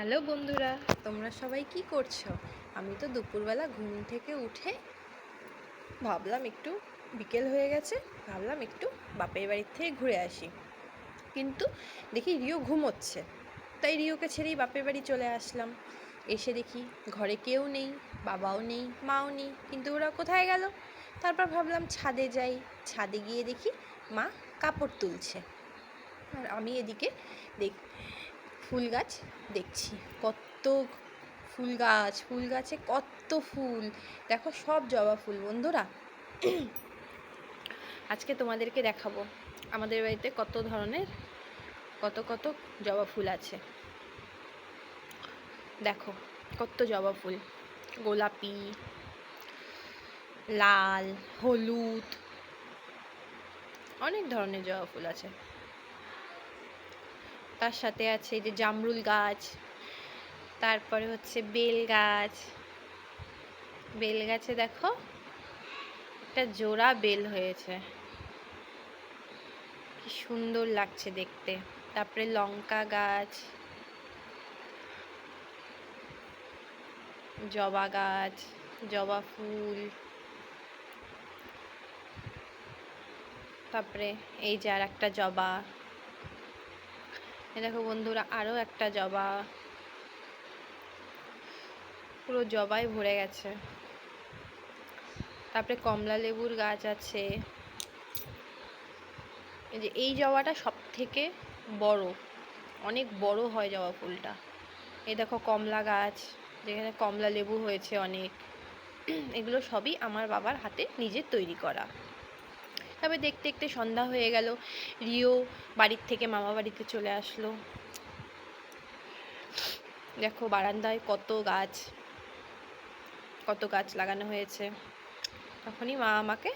Hello বন্ধুরা, তোমরা সবাই কি করছ? আমি তো দুপুরবেলা ঘুম থেকে উঠে ভাবলাম একটু বিকেল হয়ে গেছে, ভাবলাম একটু বাপের বাড়ির থেকে ঘুরে আসি। কিন্তু দেখি রিও ঘুমোচ্ছে, তাই রিওকে ছেড়েই বাপের বাড়ি চলে আসলাম। এসে দেখি ঘরে কেউ নেই, বাবাও নেই, মাও নেই, কিন্তু ওরা কোথায় গেল? তারপর ভাবলাম ছাদে যাই, ছাদে গিয়ে দেখি মা কাপড় তুলছে। আর আমি এদিকে দেখ ফুল গাছ দেখছি। কত ফুল গাছ, ফুল গাছে কত ফুল। দেখো সব জবা ফুল, বন্ধুরা। আজকে তোমাদেরকে দেখাবো। আমাদের বাড়িতে কত ধরনের, কত কত জবা ফুল আছে। দেখো কত জবা ফুল। গোলাপি, লাল, হলুদ, অনেক ধরনের জবা ফুল আছে। তার সাথে আছে এই যে জামরুল গাছ, তারপরে হচ্ছে বেল গাছ। বেল গাছে দেখো একটা জোড়া বেল হয়েছে। কি সুন্দর লাগছে দেখতে। তারপরে লঙ্কা গাছ। জবা গাছ, জবা ফুল। তারপরে এই যে আর একটা জবা। দেখো বন্ধুরা আরও একটা জবা। পুরো জবাই ভরে গেছে। তারপরে কমলা লেবুর গাছ আছে। এই যে এই জবাটা সব থেকে বড়, অনেক বড় হয় জবা ফুলটা। এই দেখো কমলা গাছ, যেখানে কমলা লেবু হয়েছে অনেক। এগুলো সবই আমার বাবার হাতে নিজের তৈরি করা। তবে দেখতে দেখতে সন্ধ্যা হয়ে গেল। রিও বাড়ির থেকে মামা বাড়িতে চলে আসলো। দেখো বারান্দায় কত গাছ কত গাছ লাগানো হয়েছে। তখনই মা আমাকে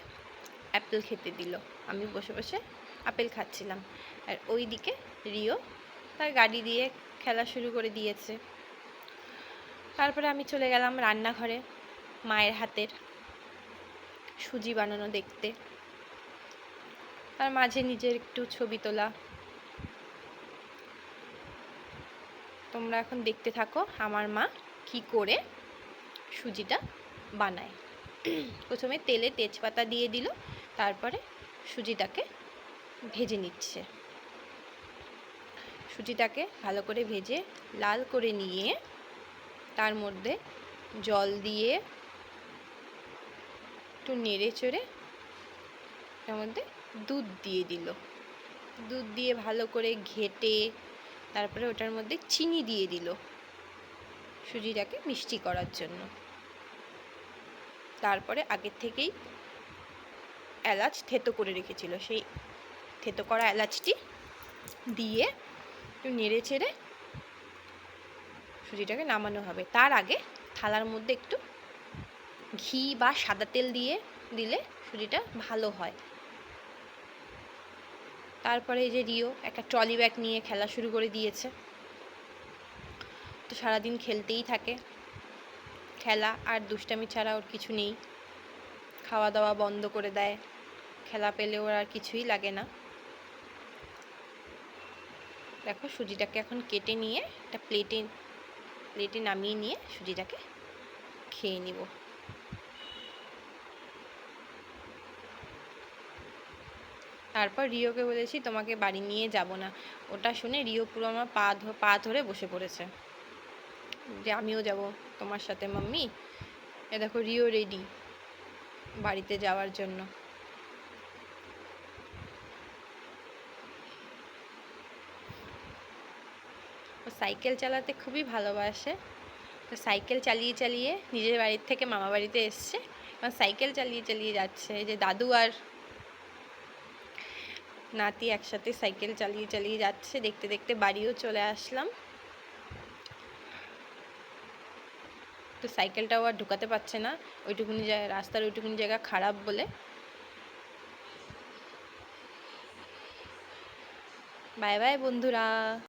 অ্যাপেল খেতে দিল। আমি বসে বসে আপেল খাচ্ছিলাম। আর ওই দিকে রিও তার গাড়ি দিয়ে খেলা শুরু করে দিয়েছে। তারপরে আমি চলে গেলাম রান্নাঘরে মায়ের হাতের সুজি বানানো দেখতে। তার মাঝে নিজের একটু ছবি তোলা। তোমরা এখন দেখতে থাকো আমার মা কি করে সুজিটা বানায়। প্রথমে তেলে তেজপাতা দিয়ে দিল, তারপরে সুজিটাকে ভেজে নিচ্ছে। সুজিটাকে ভালো করে ভেজে লাল করে নিয়ে তার মধ্যে জল দিয়ে একটু নেড়ে চড়ে তার মধ্যে দুধ দিয়ে দিল। দুধ দিয়ে ভালো করে ঘেটে তারপরে ওটার মধ্যে চিনি দিয়ে দিল সুজিটাকে মিষ্টি করার জন্য। তারপরে আগের থেকেই এলাচ থেতো করে রেখেছিল। সেই থেতো করা এলাচটি দিয়ে একটু নেড়ে চেড়ে সুজিটাকে নামানো হবে। তার আগে থালার মধ্যে একটু ঘি বা সাদা তেল দিয়ে দিলে সুজিটা ভালো হয়। তারপরে এই যে রিও, একটা ট্রলি ব্যাগ নিয়ে খেলা শুরু করে দিয়েছে। তো সারাদিন খেলতেই থাকে। খেলা আর দুষ্টামি ছাড়া ওর কিছু নেই। খাওয়া দাওয়া বন্ধ করে দেয়। খেলা পেলে ওর আর কিছুই লাগে না। দেখো, সুজিটাকে এখন কেটে নিয়ে একটা প্লেটে প্লেটে নামিয়ে নিয়ে সুজিটাকে খেয়ে নিব। তারপর রিওকে বলেছি, তোমাকে বাড়ি নিয়ে যাব না। ওটা শুনে রিও পুরো আমার পা পা ধরে বসে পড়েছে। যে আমিও যাব তোমার সাথে, মাম্মি। এ দেখো, রিও রেডি বাড়িতে যাওয়ার জন্য। ও সাইকেল চালাতে খুবই ভালোবাসে। তো সাইকেল চালিয়ে চালিয়ে নিজের বাড়ির থেকে মামা বাড়িতে এসছে। এবং সাইকেল চালিয়ে চালিয়ে যাচ্ছে। যে দাদু আর নাতি একসাথে সাইকেল চালিয়ে চালিয়ে যাচ্ছে, দেখতে দেখতে বাড়িও চলে আসলাম। তো সাইকেলটাও আর ঢুকাতে পারছে না, ওইটুকুনি জায়গা, রাস্তার ওইটুকুনি জায়গা খারাপ বলে। বাই বাই বন্ধুরা।